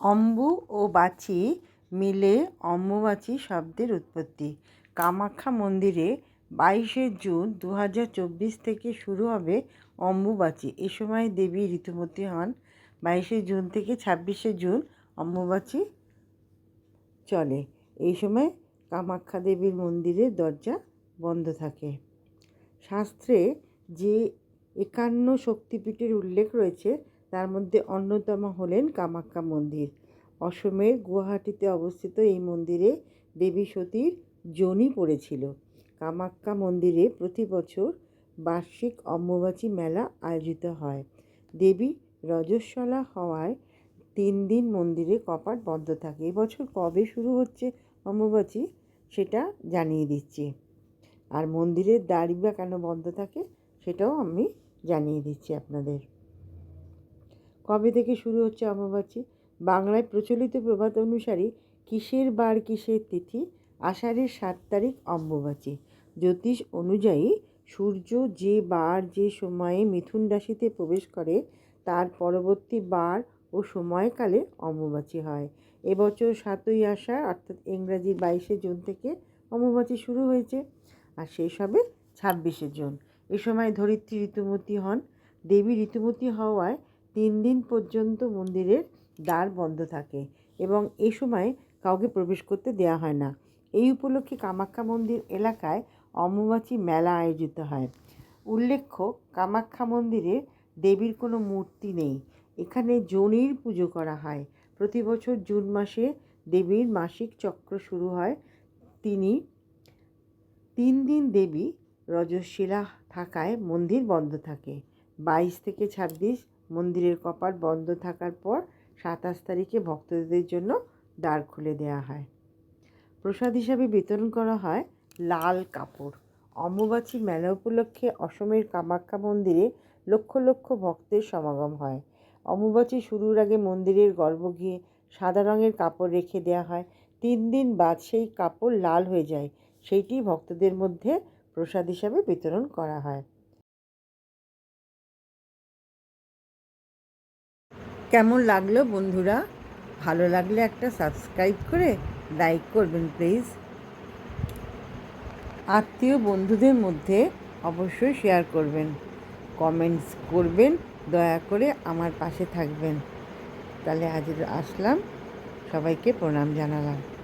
অম্বু ও বাচি মিলে অম্বুবাচী শব্দের উৎপত্তি। কামাখ্যা মন্দিরে বাইশে জুন দু হাজার চব্বিশ থেকে শুরু হবে অম্বুবাচী। এ সময় দেবী ঋতুমতী হন। বাইশে জুন থেকে ছাব্বিশে জুন অম্বুবাচী চলে। এই সময় কামাখ্যা দেবীর মন্দিরের দরজা বন্ধ থাকে। শাস্ত্রে যে একান্ন শক্তিপীঠের উল্লেখ রয়েছে তার মধ্যে অন্যতম হলেন কামাখ্যা মন্দির। অসমের গুয়াহাটিতে অবস্থিত এই মন্দিরে দেবী সতীর যোনি পড়েছিল। কামাখ্যা মন্দিরে প্রতি বছর বার্ষিক অম্বুবাচী মেলা আয়োজিত হয়। দেবী রজস্বলা হওয়ায় তিন দিন মন্দিরে কপাট বন্ধ থাকে। এবছর কবে শুরু হচ্ছে অম্বুবাচী সেটা জানিয়ে দিচ্ছি। আর মন্দিরের দ্বারই বা কেন বন্ধ থাকে সেটাও আমি জানিয়ে দিচ্ছি আপনাদের। কবে থেকে শুরু হচ্ছে অমাবাসী বাংলায় প্রচলিত প্রবাদ অনুসারে কিসের বার কিসের তিথি? আষাঢ়ের সাত তারিখ অম্বুবাচী। জ্যোতিষ অনুযায়ী সূর্য যে বার যে সময়ে মিথুন রাশিতে প্রবেশ করে, তার পরবর্তী বার ও সময়কালে অম্বুবাচী হয়। এবছর সাতই আষাঢ়, অর্থাৎ ইংরাজির বাইশে জুন থেকে অম্বুবাচী শুরু হয়েছে, আর শেষ হবে ছাব্বিশে জুন। এ সময় ধরিত্রী ঋতুমতী হন। দেবী ঋতুমতী হওয়ায় তিন দিন পর্যন্ত মন্দিরের দ্বার বন্ধ থাকে এবং এ সময় কাউকে প্রবেশ করতে দেওয়া হয় না। এই উপলক্ষে কামাখ্যা মন্দির এলাকায় অম্বুবাচী মেলা আয়োজিত হয়। উল্লেখ্য, কামাখ্যা মন্দিরে দেবীর কোনো মূর্তি নেই। এখানে জনির পুজো করা হয়। প্রতি বছর জুন মাসে দেবীর মাসিক চক্র শুরু হয়। তিনি তিন দিন দেবী রজশিলা থাকায় মন্দির বন্ধ থাকে। বাইশ থেকে ছাব্বিশ মন্দিরের কপাট বন্ধ থাকার পর সাতাশ তারিখে ভক্তদের জন্য দ্বার খুলে দেওয়া হয়। প্রসাদ হিসাবে বিতরণ করা হয় লাল কাপড়। অম্বুবাচী মেলা উপলক্ষে অসমের কামাখ্যা মন্দিরে লক্ষ লক্ষ ভক্তের সমাগম হয়। অম্বুবাচী শুরুর আগে মন্দিরের গর্ভগৃহে সাদা রঙের কাপড় রেখে দেওয়া হয়। তিন দিন বাদ সেই কাপড় লাল হয়ে যায়। সেইটি ভক্তদের মধ্যে প্রসাদ হিসাবে বিতরণ করা হয়। কেমন লাগল বন্ধুরা? ভালো লাগলে একটা সাবস্ক্রাইব করে লাইক করবেন প্লিজ আত্মীয় বন্ধুদের মধ্যে অবশ্যই শেয়ার করবেন। কমেন্টস করবেন, দয়া করে আমার পাশে থাকবেন। তাহলে আজ আসলাম। সবাইকে প্রণাম জানালাম।